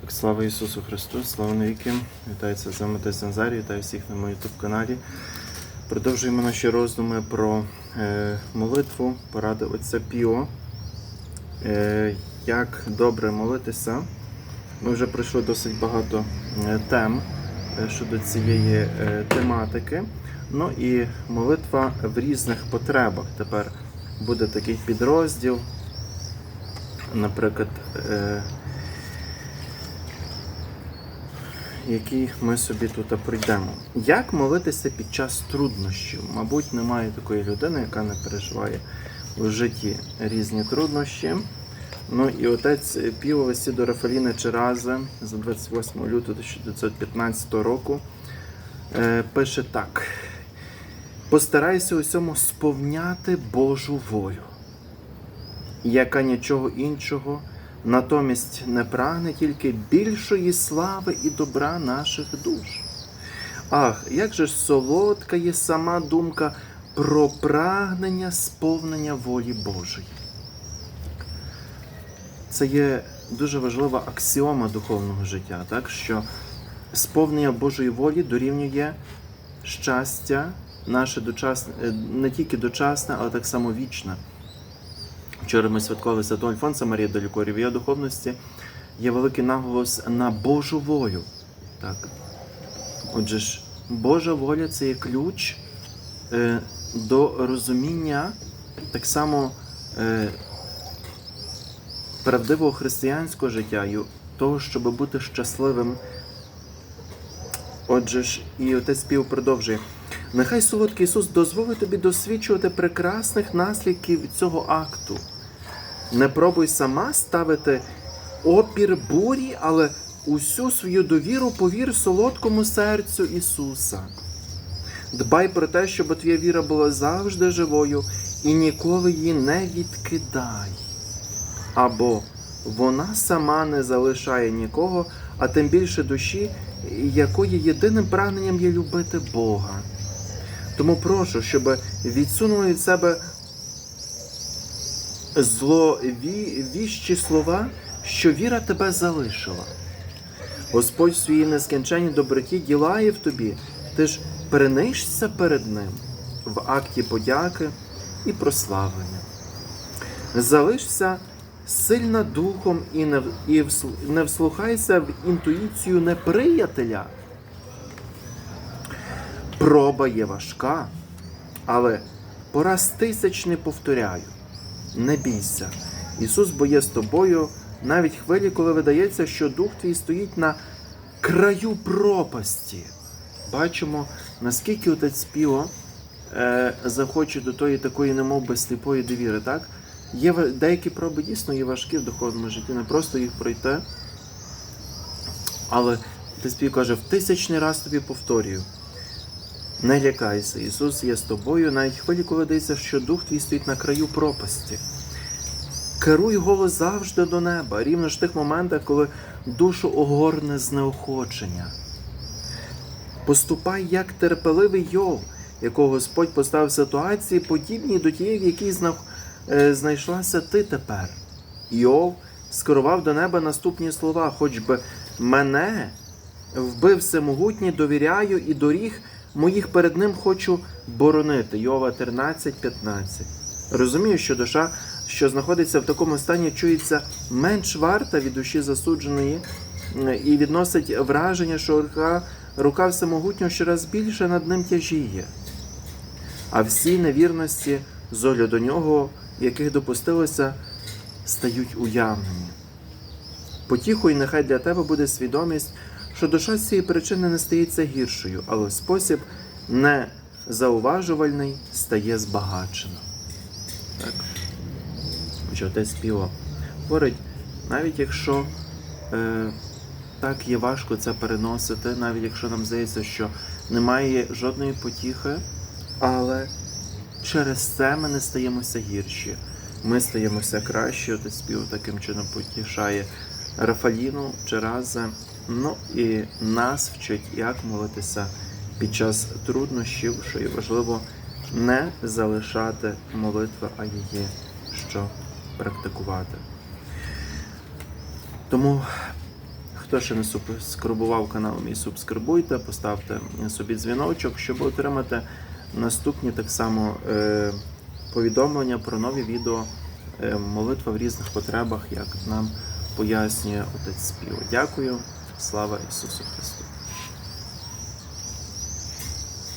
Так, слава Ісусу Христу, слава навіки. Вітається з вами Тес Назарій, вітаю всіх на моєму YouTube каналі. Продовжуємо наші роздуми про е, молитву, поради Отця Піо. Е, як добре молитися. Ми вже пройшли досить багато е, тем е, щодо цієї е, тематики. Ну і молитва в різних потребах. Тепер буде такий підрозділ. Наприклад, е, який ми собі тут пройдемо. Як молитися під час труднощів? Мабуть, немає такої людини, яка не переживає в житті різні труднощі. Ну і отець Піо Весідо Рафаліна Черазе за 28 лютого 1915 року е, пише так: постарайся усьому сповняти Божу волю, яка нічого іншого натомість не прагне тільки більшої слави і добра наших душ. Ах, як же солодка є сама думка про прагнення сповнення волі Божої. Це є дуже важлива аксіома духовного життя, так що сповнення Божої волі дорівнює щастя, наше дочасне, е, не тільки дочасне, але так само вічне. Вчора ми святкували Святого Альфонса Марія Далікорі. В духовності є великий наголос на Божу волю. Так. Отже ж, Божа воля це є ключ е, до розуміння так само е, правдивого християнського життя і того, щоб бути щасливим. Отже ж, і отець Пів продовжує. Нехай солодкий Ісус дозволить тобі досвідчувати прекрасних наслідків цього акту. Не пробуй сама ставити опір бурі, але усю свою довіру повір солодкому серцю Ісуса. Дбай про те, щоб твоя віра була завжди живою і ніколи її не відкидай. Або вона сама не залишає нікого, а тим більше душі, якої єдиним прагненням є любити Бога. Тому прошу, щоб відсунули від себе зловіщі слова, що віра тебе залишила. Господь в своїй нескінченній доброті ділає в тобі, ти ж перенишся перед Ним в акті подяки і прославлення. Залишся сильна духом і не, і не вслухайся в інтуїцію неприятеля. Проба є важка, але по раз тисячний повторяю. Не бійся. Ісус бо є з тобою навіть хвилі, коли видається, що дух твій стоїть на краю пропасті. Бачимо, наскільки отець Піо е, захоче до тої такої, немов би сліпої довіри, так? Є деякі проби дійсно є важкі в духовному житті, не просто їх пройти. Але отець Піо каже, в тисячний раз тобі повторюю. Не лякайся, Ісус є з тобою, навіть хвилі, коли дається, що дух твій стоїть на краю пропасті. Керуй голос завжди до неба, рівно ж в тих моментах, коли душу огорне знеохочення. Поступай як терпеливий Йов, якого Господь поставив в ситуації, подібній до тієї, в якій е, знайшлася ти тепер. Йов скерував до неба наступні слова: хоч би мене вбив всемогутній, довіряю і доріг моїх перед ним хочу боронити. Йова 13.15. Розумію, що душа, що знаходиться в такому стані, чується менш варта від душі засудженої е, і відносить враження, що рука, рука всемогутнього щораз більше над ним тяжіє. А всі невірності з огляду нього, яких допустилося, стають уявнені. Потіхою нехай для тебе буде свідомість, що душа з цієї причини не стається гіршою, але спосіб незауважувальний стає збагачено. Так. Що отець Піо говорить, навіть якщо е, так є важко це переносити, навіть якщо нам здається, що немає жодної потіхи, але через це ми не стаємося гірші. Ми стаємося кращі, отець Піо таким чином потішає Рафаліну Черазе. Ну і нас вчить, як молитися під час труднощів, що є важливо не залишати молитви, а її що практикувати. Тому Хто ще не субскрибував канал мій, субскрибуйте, поставте собі дзвіночок, щоб отримати наступні так само е, повідомлення про нові відео, е, молитва в різних потребах, як нам пояснює отець Співо. Дякую, слава Ісусу Христу!